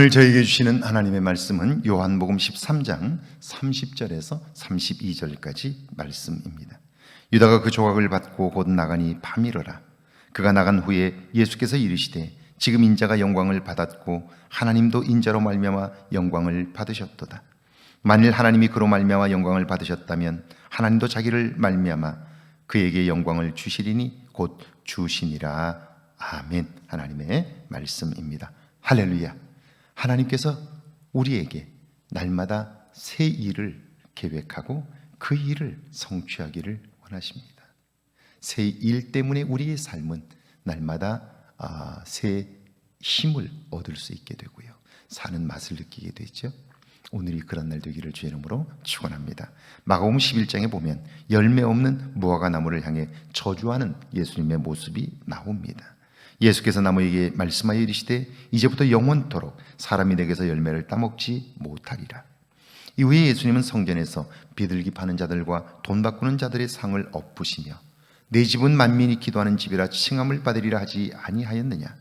오늘 저에게 주시는 하나님의 말씀은 요한복음 13장 30절에서 32절까지 말씀입니다. 유다가 그 조각을 받고 곧 나가니 밤이러라. 그가 나간 후에 예수께서 이르시되 지금 인자가 영광을 받았고 하나님도 인자로 말미암아 영광을 받으셨도다. 만일 하나님이 그로 말미암아 영광을 받으셨다면 하나님도 자기를 말미암아 그에게 영광을 주시리니 곧 주시니라. 아멘. 하나님의 말씀입니다. 할렐루야. 하나님께서 우리에게 날마다 새 일을 계획하고 그 일을 성취하기를 원하십니다. 새 일 때문에 우리의 삶은 날마다 아, 새 힘을 얻을 수 있게 되고요. 사는 맛을 느끼게 되죠. 오늘이 그런 날 되기를 주의 이름으로 축원합니다. 마가복음 11장에 보면 열매 없는 무화과 나무를 향해 저주하는 예수님의 모습이 나옵니다. 예수께서 나무에게 말씀하여 이르시되 이제부터 영원토록 사람이 내게서 열매를 따먹지 못하리라. 이후에 예수님은 성전에서 비둘기 파는 자들과 돈 바꾸는 자들의 상을 엎으시며 내 집은 만민이 기도하는 집이라 칭함을 받으리라 하지 아니하였느냐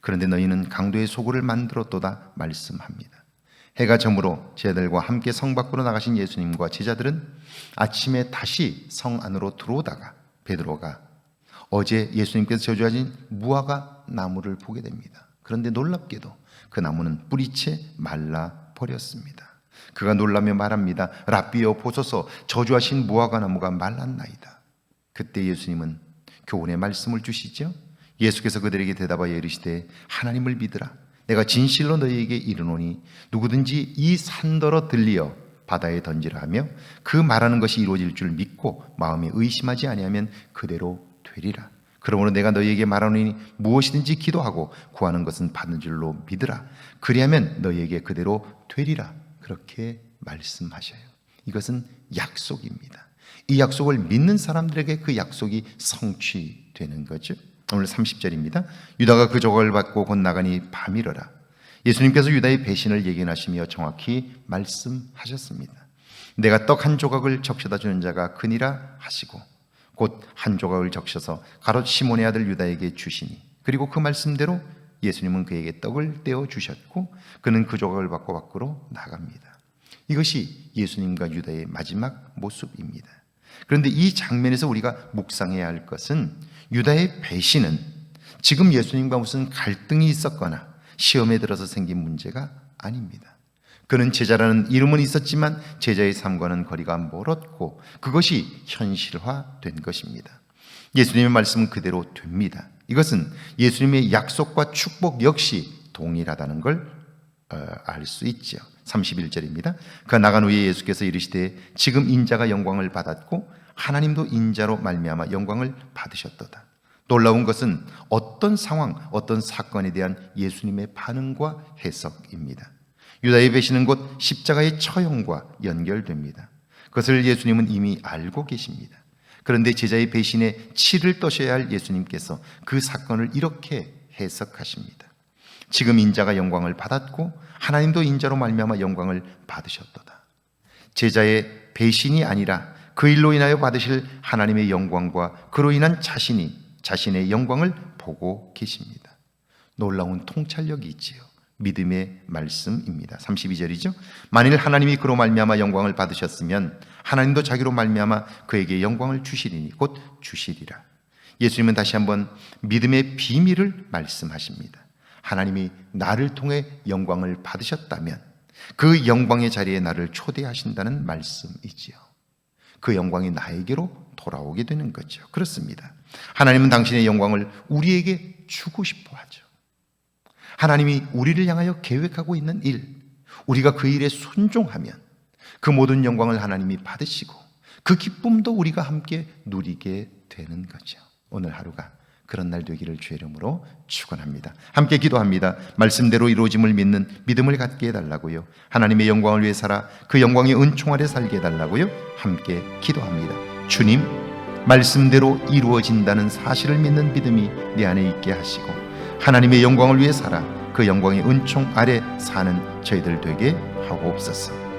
그런데 너희는 강도의 소굴을 만들었도다 말씀합니다. 해가 저물어 제자들과 함께 성 밖으로 나가신 예수님과 제자들은 아침에 다시 성 안으로 들어오다가 베드로가 어제 예수님께서 저주하신 무화과 나무를 보게 됩니다. 그런데 놀랍게도 그 나무는 뿌리채 말라 버렸습니다. 그가 놀라며 말합니다. 라비여 보소서 저주하신 무화과 나무가 말랐나이다. 그때 예수님은 교훈의 말씀을 주시죠. 예수께서 그들에게 대답하여 이르시되 하나님을 믿으라. 내가 진실로 너희에게 이르노니 누구든지 이 산더러 들리어 바다에 던지라 하며 그 말하는 것이 이루어질 줄 믿고 마음에 의심하지 아니하면 그대로 되리라. 그러므로 내가 너희에게 말하노니 무엇이든지 기도하고 구하는 것은 받는 줄로 믿으라. 그리하면 너희에게 그대로 되리라. 그렇게 말씀하셔요. 이것은 약속입니다. 이 약속을 믿는 사람들에게 그 약속이 성취되는 거죠. 오늘 30절입니다. 유다가 그 조각을 받고 곧 나가니 밤이러라. 예수님께서 유다의 배신을 예견하시며 정확히 말씀하셨습니다. 내가 떡 한 조각을 적셔다 주는 자가 그니라 하시고 곧 한 조각을 적셔서 가롯 시몬의 아들 유다에게 주시니 그리고 그 말씀대로 예수님은 그에게 떡을 떼어 주셨고 그는 그 조각을 받고 밖으로 나갑니다. 이것이 예수님과 유다의 마지막 모습입니다. 그런데 이 장면에서 우리가 묵상해야 할 것은 유다의 배신은 지금 예수님과 무슨 갈등이 있었거나 시험에 들어서 생긴 문제가 아닙니다. 그는 제자라는 이름은 있었지만 제자의 삶과는 거리가 멀었고 그것이 현실화된 것입니다. 예수님의 말씀은 그대로 됩니다. 이것은 예수님의 약속과 축복 역시 동일하다는 걸 알 수 있죠. 31절입니다. 그 나간 후에 예수께서 이르시되 지금 인자가 영광을 받았고 하나님도 인자로 말미암아 영광을 받으셨도다. 놀라운 것은 어떤 상황, 어떤 사건에 대한 예수님의 반응과 해석입니다. 유다의 배신은 곧 십자가의 처형과 연결됩니다. 그것을 예수님은 이미 알고 계십니다. 그런데 제자의 배신에 치를 떠셔야 할 예수님께서 그 사건을 이렇게 해석하십니다. 지금 인자가 영광을 받았고 하나님도 인자로 말미암아 영광을 받으셨도다. 제자의 배신이 아니라 그 일로 인하여 받으실 하나님의 영광과 그로 인한 자신이 자신의 영광을 보고 계십니다. 놀라운 통찰력이 있지요. 믿음의 말씀입니다. 32절이죠. 만일 하나님이 그로 말미암아 영광을 받으셨으면 하나님도 자기로 말미암아 그에게 영광을 주시리니 곧 주시리라. 예수님은 다시 한번 믿음의 비밀을 말씀하십니다. 하나님이 나를 통해 영광을 받으셨다면 그 영광의 자리에 나를 초대하신다는 말씀이지요. 그 영광이 나에게로 돌아오게 되는 거죠. 그렇습니다. 하나님은 당신의 영광을 우리에게 주고 싶어 하죠. 하나님이 우리를 향하여 계획하고 있는 일, 우리가 그 일에 순종하면 그 모든 영광을 하나님이 받으시고 그 기쁨도 우리가 함께 누리게 되는 거죠. 오늘 하루가 그런 날 되기를 주의 이름으로 축원합니다. 함께 기도합니다. 말씀대로 이루어짐을 믿는 믿음을 갖게 해달라고요. 하나님의 영광을 위해 살아 그 영광의 은총 아래 살게 해달라고요. 함께 기도합니다. 주님, 말씀대로 이루어진다는 사실을 믿는 믿음이 내 안에 있게 하시고 하나님의 영광을 위해 살아 그 영광의 은총 아래 사는 저희들 되게 하옵소서.